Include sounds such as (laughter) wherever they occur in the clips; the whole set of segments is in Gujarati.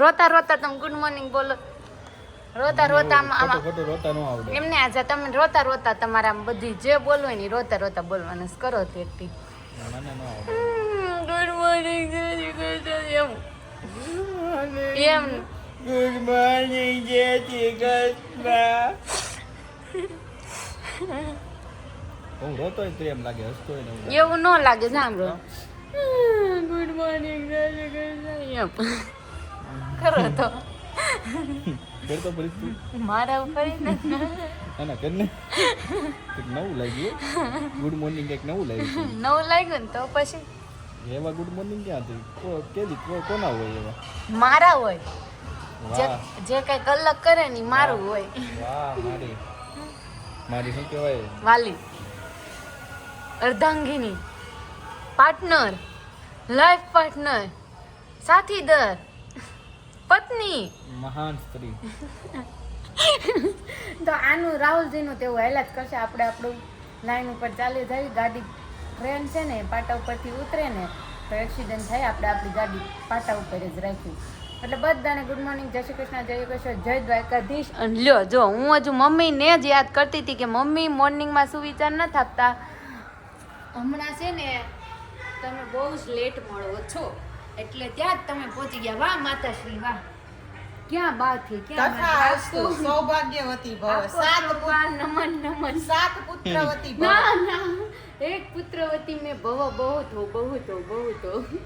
રોતા રોતા તમે ગુડ મોર્નિંગ બોલો. રોતા રોતા આમ એમને આજે તમે રોતા રોતા તમારા બધી જે બોલવું હોય ને ઈ રોતા રોતા બોલવાનું કરો તે ગુડ મોર્નિંગ એમ એમ. ગુડ મોર્નિંગ જય શ્રી કૃષ્ણ. રોતો એમ લાગે હસતો ને એવું ન લાગે સાંભળો ગુડ મોર્નિંગ એમ. કરો તો. કરતો ફરી તું. મારા ઉપર ય ને ના ના કર નવું લાગ્યું ગુડ મોર્નિંગ એક નવું લાગ્યું નવું લાગ્યું ને તો પછી? એવા ગુડ મોર્નિંગ ક્યાં હતી કો કેદી કોના હોય એવા? મારા હોય. જે કઈ અલગ કરે ને મારું હોય. વાહ મારી. મારી શું કહેવાય? વાલી. અર્ધાંગીની. પાર્ટનર લાઈફ પાર્ટનર સાથીદાર. પત્ની. મહાન સ્ત્રી. તો આનું રાહુલજીનું તેવું હેલાજ કરશે. આપણે આપણું લાઈન ઉપર ચાલી જાય ગાડી ટ્રેન છે ને પાટા ઉપરથી ઉતરે ને તો એક્સિડન્ટ થાય આપણે આપણી ગાડી પાટા ઉપર જ રાખી. એટલે બધાને ગુડ મોર્નિંગ જય શ્રી કૃષ્ણ જય કૃષ્ણ જય દ્વારકાધીશ. અને લ્યો જો હું હજુ મમ્મીને જ યાદ કરતી હતી કે મમ્મી મોર્નિંગમાં શું વિચાર ન થાપતા. હમણાં છે ને તમે બહુ જ લેટ મળો છો. એટલે ત્યાં જ તમે પહોંચી ગયા વાહ માતાશ્રી વાહ ક્યાં બાથી ક્યાં તથાસ્તુ સૌભાગ્યવતી ભવ આખો સાત સૌભાગ્ય નમન નમન સાત પુત્રવતી ભવ ના ના એક પુત્રવતી में बहु बहुत हो बहुत हो बहुत हो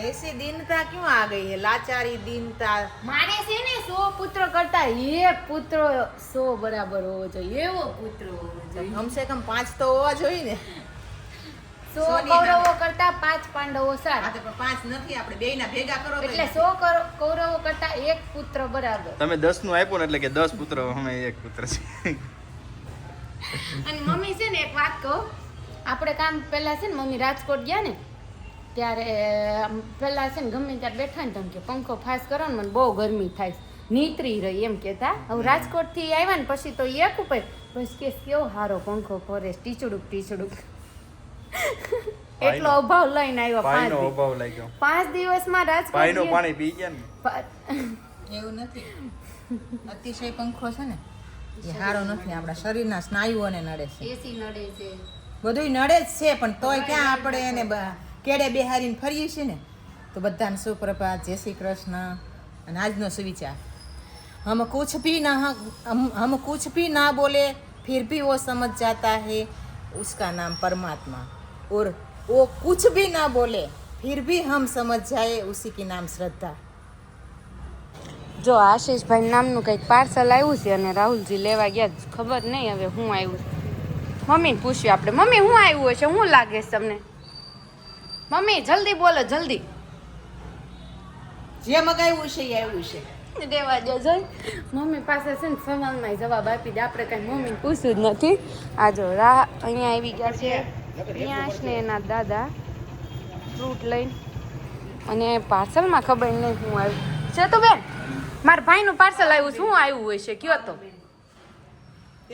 ऐसी दीनता क्यों आ गई है लाचारी दीनता મારે છે ને સો પુત્ર કરતા એક પુત્ર સો બરાબર હોવો જોઈએ એવો પુત્ર હોવો જોઈએ કમ સે કમ પાંચ તો હોવા જોઈએ ને સો કૌરવો કરતા પાંચ પાંડવો સારા પણ પાંચ નથી આપણે બે ના ભેગા કરો એટલે સો કૌર- કૌરવો કરતા એક પુત્ર બરાબર. તમે દસનું આપ્યું ને એટલે કે દસ પુત્ર અમે એક પુત્ર છે. અને મમ્મી છે ને એક વાત કહું આપણે કામ પહેલા છે ને મમ્મી રાજકોટ ગયા ને ત્યારે આમ પહેલા છે ને ગમે ત્યારે બેઠા ને તમે કે પંખો ફાસ કરો ને મને બહુ ગરમી થાય. નીતરી રહી એમ કહેતા. હવે રાજકોટથી આવ્યા ને પછી તો એક ઉપર બસ કે કેવો હારો પંખો ફરે ટીચડુક ટીચડુક. (laughs) એટલો અભાવ લઈને આવ્યો પાંચ નો અભાવ લાગ્યો. પાંચ દિવસમાં રાજકોટ પાણી નું પાણી પી ગયા ને? એવું નથી. અતિશય પંખો છે ને એ સારો નથી. આપણા શરીરના સ્નાયુઓને નડે છે. એસી નડે છે. બધું નડે જ છે પણ તોય ક્યાં આપણે એને કેડે બેહારીને ફરીએ છીએ ને? તો બધાને સુપ્રભાત જય શ્રી કૃષ્ણ અને આજનો સુવિચાર. હમ કુછ ભી ના હમ કુછ ભી ના બોલે ફિર ભી વો સમજ જાતા હે. ઉસકા નામ પરમાત્મા. और वो कुछ भी ना बोले फिर भी हम समझ जाए उसी की नाम श्रद्धा જો આશીષભાઈ નામનું કંઈક પાર્સલ આવ્યું છે અને રાહુલજી લેવા ગયા જ ખબર નહીં હવે હું આવ્યું મમ્મીને પૂછ્યું આપણે મમ્મી હું આવ્યું હશે શું લાગે છે તમને મમ્મી જલ્દી બોલો જલ્દી જે મગાવ્યું છે એ આવ્યું છે દેવા જો જોઈ મમ્મી પાસે છે ને સવાલમાં જવાબ આપી દે આપણે કઈ મમ્મીને પૂછ્યું જ નથી આ જો રા અહીંયા આવી ગયા છે પ્રિયાંશ ને એના દાદા ફ્રૂટ લઈને અને પાર્સલમાં ખબર નહીં શું આવ્યું છે તો બેન મારા ભાઈનું પાર્સલ આવ્યું શું આવ્યું હોય છે કયો તો?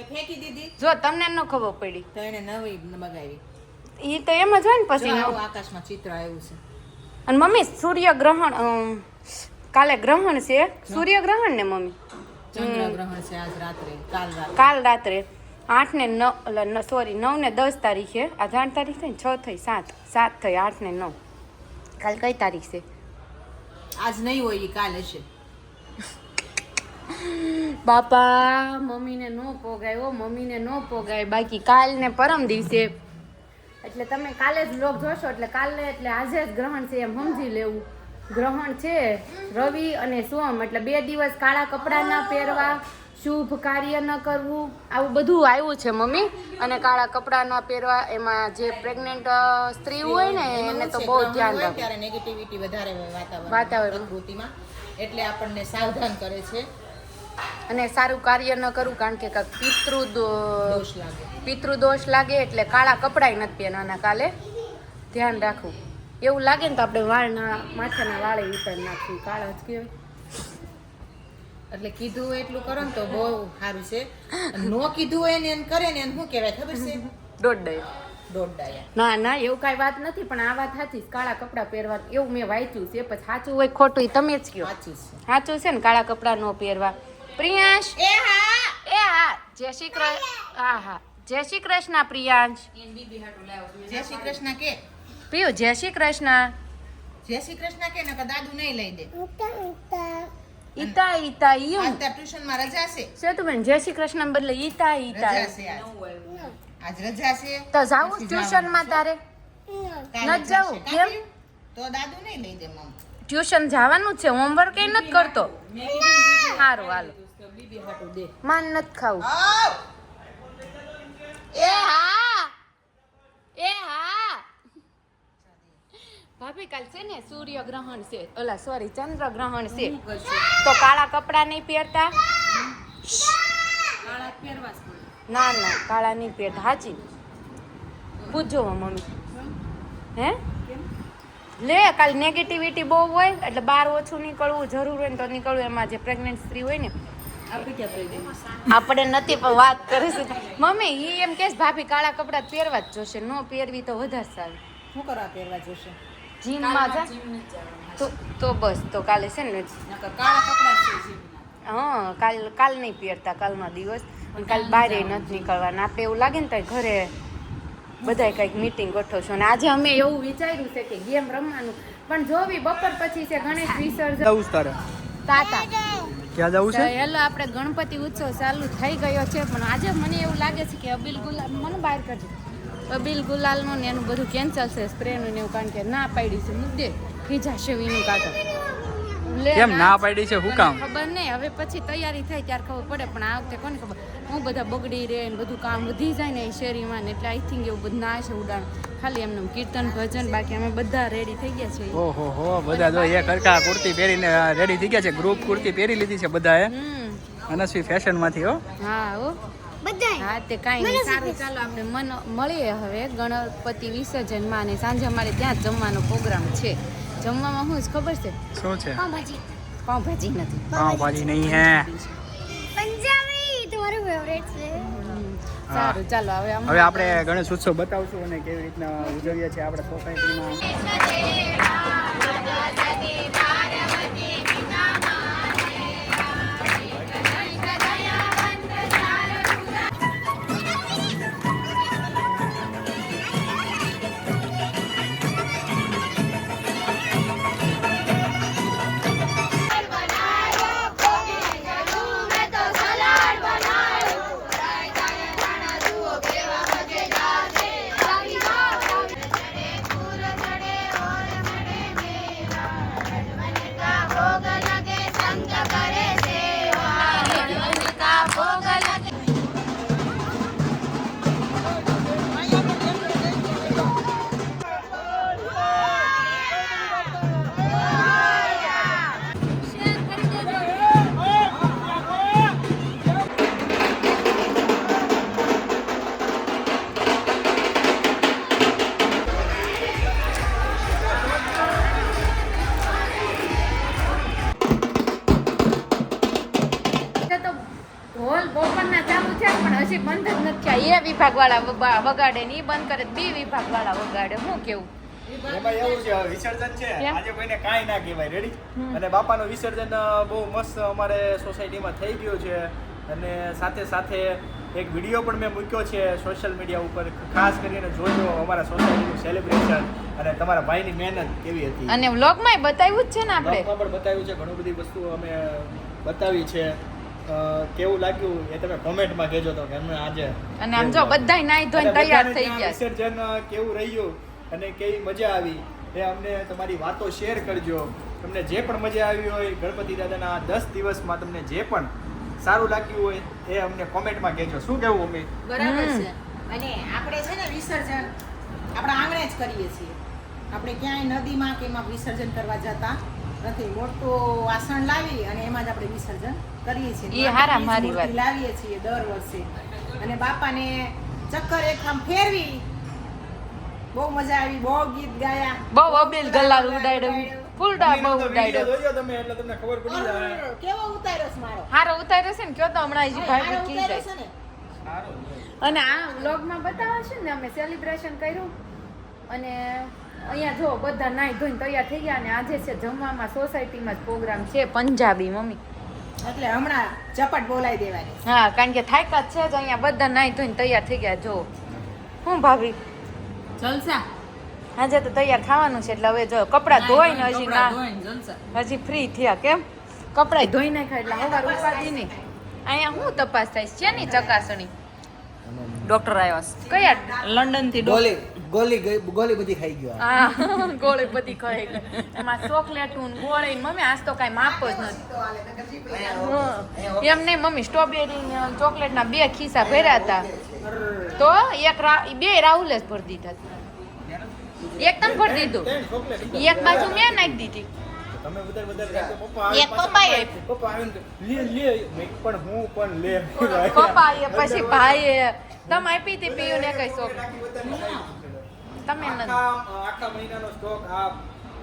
ફેંકી દીધી. જો તમને ન ખબર પડી. તો એને નવી મગાવી. એ તો એમ જ હોય ને પછી. આકાશમાં ચિત્ર આવ્યું છે. અને મમ્મી સૂર્યગ્રહણ ગ્રહણ કાલે ગ્રહણ છે. સૂર્યગ્રહણ ને મમ્મી? ચંદ્રગ્રહણ છે આજ રાત્રે કાલ રાત્રે. કાલ રાત્રે. આઠ ને નવ સોરી નવ ને દસ તારીખે આ આઠ તારીખ થઈ છ થઈ સાત સાત થઈ આઠ ને નવ. કાલ કઈ તારીખ છે? આજ નહીં હોય એ કાલે છે બાપા મમ્મીને નો પોગાય ઓ મમ્મીને નો પોગાય. બાકી કાલ ને પરમ દિવસે. એટલે તમે કાલે જ લોક જોશો એટલે કાલે એટલે આજે જ ગ્રહણ છે એમ સમજી લેવું. ગ્રહણ છે રવિ અને સોમ એટલે બે દિવસ કાળા કપડાં ના પહેરવા. શુભ કાર્ય ન કરવું. આવું બધું આવ્યું છે મમ્મી. અને કાળા કપડાં ન પહેરવા એમાં જે પ્રેગ્નેન્ટ સ્ત્રી હોય ને એને તો બહુ ધ્યાન રાખવું. ત્યારે નેગેટિવિટી વધારે હોય વાતાવરણ. વાતાવરણ. એટલે આપણને સાવધાન કરે છે. અને સારું કાર્ય ન કરવું કારણ કે કાંઈક પિતૃ દોષ લાગે. પિતૃદોષ લાગે એટલે કાળા કપડાય નથી પહેરવાના કાલે. ધ્યાન રાખવું. એવું લાગે ને તો આપણે વાળના માથાના વાળે ઉતારી નાખવું કાળા જ કહેવાય. એટલે કીધું હોય એટલું કરો ને તો બહુ સારું છે. નો કીધું હોય ને એમ કરે ને એને શું કહેવાય ખબર છે? દોઢ ડાયા. ના ના એવું કાંઈ વાત નથી પણ આ વાત સાચી કાળા કપડાં પહેરવા એવું મેં વાંચ્યું છે પછી સાચું હોય ખોટું એ તમે જ કહો. સાચું છે. સાચું છે ને કાળા કપડાં ન પહેરવા. પ્રિયાંશ! એ હા! એ હા! જય શ્રી કૃષ્ણ. હા હા. જય શ્રી કૃષ્ણ પ્રિયાંશ. જય શ્રી કૃષ્ણ કે? પ્રિયો જય શ્રી કૃષ્ણ. જય શ્રી કૃષ્ણ કે નકર દાદુ નહીં લઈ દે. ઈતા ઈતા આજ ઈયું ટ્યુશનમાં રજા છે. છે તું બેન? જય શ્રી કૃષ્ણ બદલે ઈતા ઈતા રજા છે આજ. આજ રજા છે. તો જાવું ટ્યુશનમાં તારે? ન નથી જાવું. કેમ? તો દાદુ નહીં લઈ દે મમ. ટ્યુશન જવાનું છે? હોમવર્ક એ નથી કરતો? સારું હાલો. માન નથી ખાવું. એ હા એ હા ભાભી કાલ છે ને સૂર્ય ગ્રહણ છે ઓલા સોરી ચંદ્ર ગ્રહણ છે તો કાળા કપડા નહીં પહેરતા? ના ના કાળા નહીં પહેરતા. હાચી પૂછજો મમ્મી. હે? લે કાલ નેગેટિવિટી બહુ હોય એટલે બહાર ઓછું નીકળવું જરૂર હોય ને તો નીકળવું. એમાં જે પ્રેગ્નન્ટ સ્ત્રી હોય ને આપણે નથી પણ વાત કરીશું. મમ્મી એ એમ કે ભાભી કાળા કપડાં પહેરવા જ જોશે. ન પહેરવી તો વધારે સારું. શું કરવા પહેરવા જોશે? જીમમાં જા. તો તો બસ તો કાલે છે ને છે. હા કાલ કાલ નહીં પહેરતા કાલનો દિવસ. અને કાલ બહાર નથી નીકળવાના. આપણે એવું લાગે ને તો ઘરે બધાય કંઈક મીટિંગ ગોઠવશો. અને આજે અમે એવું વિચાર્યું છે કે ગેમ રમવાનું. પણ જોવી બપોર પછી છે ગણેશ વિસર્જન. જવું છે તારે. તાતા. ક્યાં જવું છે? હેલો આપણે ગણપતિ ઉત્સવ ચાલુ થઈ ગયો છે. પણ આજે મને એવું લાગે છે કે અબિલ ગુલાબ મને બહાર કરજો અબીલ ગુલાલનું ને એનું બધું કેન્સલ છે સ્પ્રેનું ને એવું કારણ કે ના પાડી છે મુદ્દે ખીજા શેવીનું કાકા લે, કેમ ના પાડી છે? હું કામ? ખબર નહીં. હવે પછી તૈયારી થાય ત્યારે ખબર પડે પણ આ વખતે કોને ખબર? હું બધા બગડી રહે ને બધું કામ વધી જાય ને શેરીમાં ને એટલે આઈ થિંક એવું બધું ના છે ઉડાણ. ખાલી એમનું કીર્તન ભજન બાકી અમે બધા રેડી થઈ ગયા છે ઓહો હો બધા જો એક હરખા કુર્તી પહેરીને રેડી થઈ ગયા છે ગ્રુપ કુર્તી પહેરી લીધી છે બધાએ. હમ. અનસ્વી ફેશનમાંથી હો. હા હો. હા તે કાંઈ નહીં. સારું ચાલો આપણે મન મળીએ હવે. ગણપતિ વિસર્જનમાં અને સાંજે અમારે ત્યાં જમવાનો પ્રોગ્રામ છે. જમવામાં શું ખબર છે? શું છે? પાઉંભાજી. નથી. પાવભાજી નહીં હે. પંજાબી તમારું ફેવરેટ છે. સારું ચાલો હવે હવે આપણે ગણેશ ઉત્સવ બતાવશું અને કેવી રીતના ઉજવીએ છીએ આપણે સોસાયટીમાં છે બંધ જ નથી થયા. એ વિભાગ વાળા વગાડે ને એ બંધ કરે બે વિભાગ વાળા વગાડે. શું કેવું? એમાં એવું છે વિસર્જન છે. આજે કોઈને કાંઈ ના કહેવાય. રેડી અને બાપાનું વિસર્જન બહુ મસ્ત અમારે સોસાયટીમાં થઈ ગયું છે. અને સાથે સાથે એક વીડિયો પણ મેં મૂક્યો છે સોશિયલ મીડિયા ઉપર. ખાસ કરીને જોજો અમારા સોસાયટીનું સેલિબ્રેશન અને તમારા ભાઈની મહેનત કેવી હતી. અને વ્લોગમાં બતાવ્યું જ છે ને આપણે. પણ બતાવ્યું છે. ઘણું બધી વસ્તુઓ અમે બતાવી છે. કેવું લાગ્યું એ તમે કોમેન્ટમાં કહેજો તો કે અમને આજે અને આમ જો બધાય નાઈ ધોઈને તૈયાર થઈ ગયા. વિસર્જન કેવું રહ્યું અને કેવી મજા આવી એ અમને તમારી વાતો શેર કરજો. તમને જે પણ મજા આવી હોય ગણપતિ દાદાના દસ દિવસમાં તમને જે પણ સારું લાગ્યું હોય એ અમને કોમેન્ટમાં કહેજો. શું કેવું અમે બરાબર છે. અને આપણે છે ને વિસર્જન આપણા આંગણે જ કરીએ છીએ. આપણે ક્યાંય નદીમાં કે એમાં વિસર્જન કરવા જતા નથી મોટું વાસણ લાવી અને એમાં જ આપણે વિસર્જન કરીએ છીએ. ઈ હારા મારી વાત. લાવીએ છીએ દર વર્ષે. અને બાપાને ચક્કર એક આમ ફેરવી બહુ મજા આવી બહુ ગીત ગાયા. બહુ અબીલ ગલ્લા ઉડાડ્યું. ફૂલડા બહુ ઉડાડ્યું. તમે એટલે તમને ખબર પડી જાય. કેવો ઉતાર્યો છે મારો? હારો ઉતાર્યો છે ને કયો તો હમણાં હજી ભાઈ કી જાય. છે ને. સારું અને આ વ્લોગમાં બતાવે છે ને અમે સેલિબ્રેશન કર્યું. અને અહીંયા જો બધા નાઈ ધોઈને તૈયાર થઈ ગયા અને આજે છે જમવામાં સોસાયટીમાં જ પ્રોગ્રામ છે પંજાબી મમ્મી. એટલે હમણાં ચપાટ બોલાવી દેવાની. હા કારણ કે થાયકા જ છે જ અહીંયા બધા નાઈ ધોઈને તૈયાર થઈ ગયા જો. હું ભાભી? જલસા. આજે તો તૈયાર ખાવાનું છે એટલે હવે જો કપડાં ધોઈને હજી ના જલસા. હજી ફ્રી થયા કેમ? કપડાં ધોઈ નાખ્યા એટલે હવાર ઉપાધી નહીં. અહીંયા શું તપાસ થાય છે ની ચકાસણી ડોક્ટર આવ્યો કયા? લંડનથી ગોલી ગોલી ગોલી બધી ખાઈ ગયો હા (laughs) ગોળી બધી ખાઈ ગઈ. એમાં ચોકલેટું ગોળી મમ્મી આજ તો કાંઈ માપ જ નથી. એમ નહીં મમ્મી સ્ટ્રોબેરી ને ચોકલેટ ના બે ખિસ્સા ભર્યા હતા. તો એક રા બે રાહુલે જ ભરી દીધા એક તમ ભરી દીધું. એક બાજુ મેં નાખી દીધી. તમે એક પપ્પાએ લે લે. પણ હું પણ લે. પપ્પા એ પછી ભાઈએ. તમે આપી હતી પીયું ને કઈ શોખ તમે આખા મહિનાનો સ્ટોક આ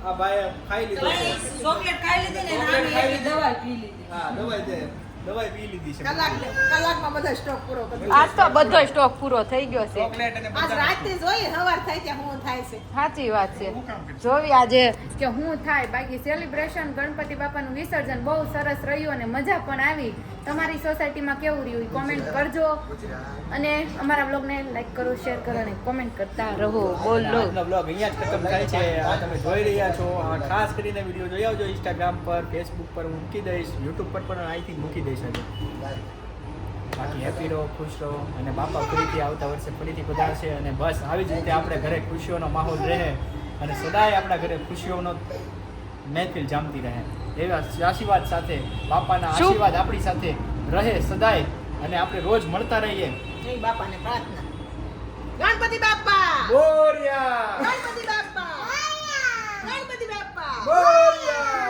આ ભાઈ ખાઈ લીધો છે. ચોકલેટ ખાઈ લીધી ને દવા પી લીધી. હા દવાઈ દે. દવાઈ પી લીધી છે. કલાક કલાકમાં બધો સ્ટોક પૂરો આજ તો બધો સ્ટોક પૂરો થઈ ગયો છે. આજ રાતે જોઈએ સવાર થાય ત્યાં હું થાય છે. સાચી વાત છે. જોવી આજે કે હું થાય. બાકી સેલિબ્રેશન ગણપતિ બાપાનું વિસર્જન બહુ સરસ રહ્યું અને મજા પણ આવી. તમારી સોસાયટીમાં કેવું રહ્યું? કોમેન્ટ કરજો. અને અમારા બ્લોગને લાઈક કરો શેર કરો અને કોમેન્ટ કરતા રહો. બોલો. બ્લોગ અહીંયા જ ખતમ થાય છે. આ તમે જોઈ રહ્યા છો. ખાસ કરીને વીડિયો જોઈ આવજો ઇન્સ્ટાગ્રામ પર ફેસબુક પર હું મૂકી દઈશ યુટ્યુબ પર પણ અહીંથી મૂકી દઈશ. આજે બાકી હેપી રહો ખુશ રહો અને બાપા ફરીથી આવતા વર્ષે ફરીથી પધારશે અને બસ આવી જ રીતે આપણે ઘરે ખુશીઓનો માહોલ રહે અને સદાય આપણા ઘરે ખુશીઓનો મહેફિલ જામતી રહે. એવા આશીર્વાદ સાથે બાપાના આશીર્વાદ આપણી સાથે રહે સદાય અને આપણે રોજ મળતા રહીએ. જય બાપાને પ્રાર્થના. ગણપતિ બાપા! બોરિયા! ગણપતિ બાપા! ગણપતિ બાપા! બોરિયા!